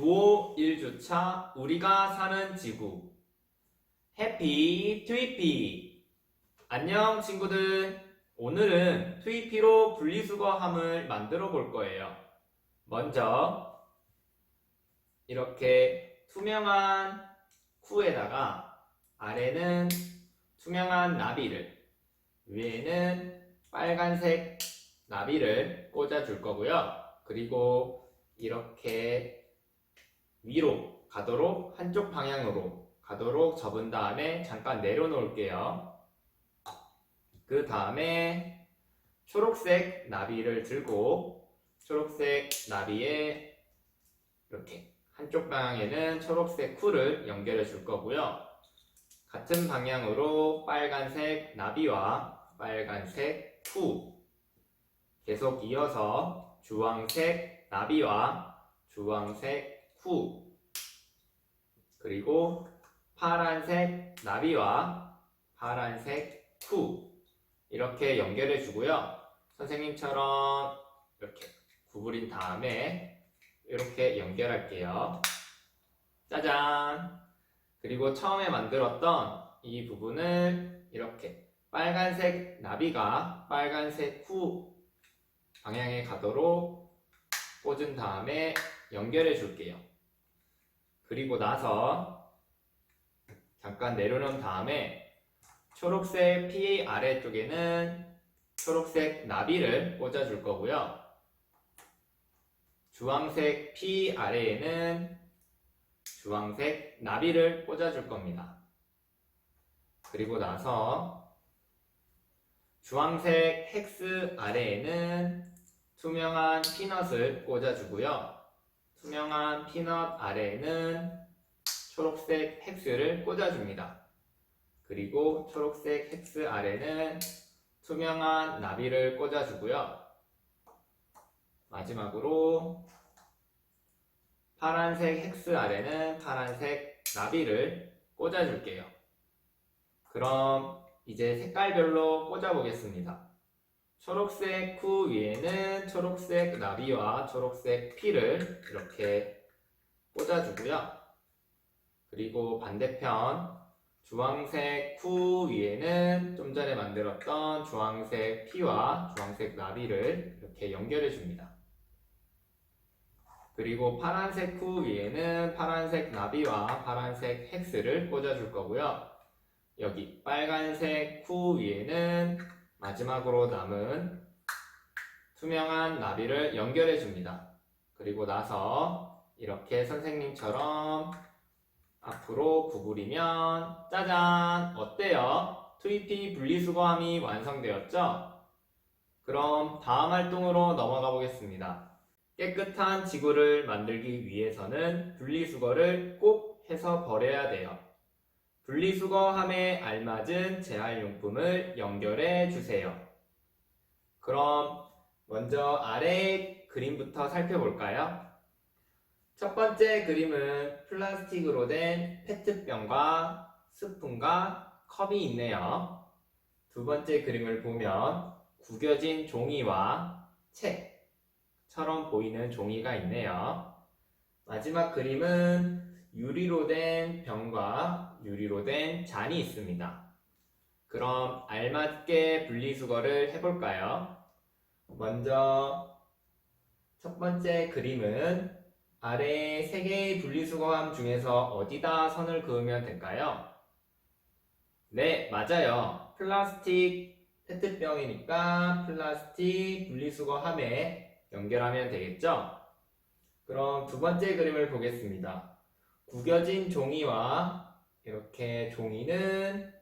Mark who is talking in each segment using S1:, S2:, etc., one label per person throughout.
S1: 9호 1주차 우리가 사는 지구. 해피 트위피. 안녕 친구들. 오늘은 트위피로 분리수거함을 만들어 볼 거예요. 먼저 이렇게 투명한 쿠에다가 아래는 투명한 나비를 위에는 빨간색 나비를 꽂아 줄 거고요. 그리고 이렇게 위로 가도록 한쪽 방향으로 가도록 접은 다음에 잠깐 내려놓을게요. 그 다음에 초록색 나비를 들고 초록색 나비에 이렇게 한쪽 방향에는 초록색 쿨을 연결해 줄 거고요. 같은 방향으로 빨간색 나비와 빨간색 후 계속 이어서 주황색 나비와 주황색 후 그리고 파란색 나비와 파란색 후 이렇게 연결해 주고요. 선생님처럼 이렇게 구부린 다음에 이렇게 연결할게요. 짜잔! 그리고 처음에 만들었던 이 부분을 이렇게 빨간색 나비가 빨간색 후 방향에 가도록 꽂은 다음에 연결해 줄게요. 그리고 나서 잠깐 내려놓은 다음에 초록색 P 아래쪽에는 초록색 나비를 꽂아 줄 거고요. 주황색 P 아래에는 주황색 나비를 꽂아 줄 겁니다. 그리고 나서 주황색 헥스 아래에는 투명한 피넛을 꽂아 주고요. 투명한 피넛 아래에는 초록색 헥스를 꽂아줍니다. 그리고 초록색 헥스 아래는 투명한 나비를 꽂아주고요. 마지막으로 파란색 헥스 아래는 파란색 나비를 꽂아줄게요. 그럼 이제 색깔별로 꽂아보겠습니다. 초록색 쿠 위에는 초록색 나비와 초록색 피를 이렇게 꽂아주고요. 그리고 반대편 주황색 쿠 위에는 좀 전에 만들었던 주황색 피와 주황색 나비를 이렇게 연결해 줍니다. 그리고 파란색 쿠 위에는 파란색 나비와 파란색 헥스를 꽂아줄 거고요. 여기 빨간색 쿠 위에는 마지막으로 남은 투명한 나비를 연결해 줍니다. 그리고 나서 이렇게 선생님처럼 앞으로 구부리면 짜잔! 어때요? 2EP 분리수거함이 완성되었죠? 그럼 다음 활동으로 넘어가 보겠습니다. 깨끗한 지구를 만들기 위해서는 분리수거를 꼭 해서 버려야 돼요. 분리수거함에 알맞은 재활용품을 연결해 주세요. 그럼 먼저 아래 그림부터 살펴볼까요? 첫 번째 그림은 플라스틱으로 된 페트병과 스푼과 컵이 있네요. 두 번째 그림을 보면 구겨진 종이와 책처럼 보이는 종이가 있네요. 마지막 그림은 유리로 된 병과 유리로 된 잔이 있습니다. 그럼 알맞게 분리수거를 해볼까요? 먼저 첫 번째 그림은 아래 세 개의 분리수거함 중에서 어디다 선을 그으면 될까요? 네, 맞아요. 플라스틱 페트병이니까 플라스틱 분리수거함에 연결하면 되겠죠? 그럼 두 번째 그림을 보겠습니다. 구겨진 종이와 이렇게 종이는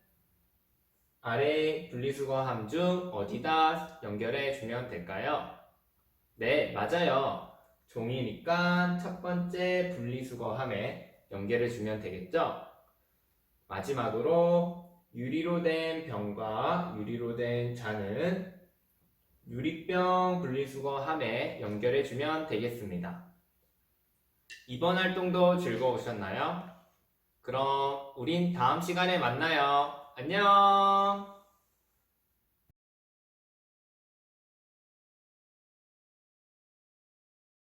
S1: 아래 분리수거 함 중 어디다 연결해 주면 될까요? 네, 맞아요. 종이니까 첫 번째 분리수거함에 연결해 주면 되겠죠? 마지막으로 유리로 된 병과 유리로 된 잔은 유리병 분리수거함에 연결해 주면 되겠습니다. 이번 활동도 즐거우셨나요? 그럼 우린 다음 시간에 만나요. 안녕!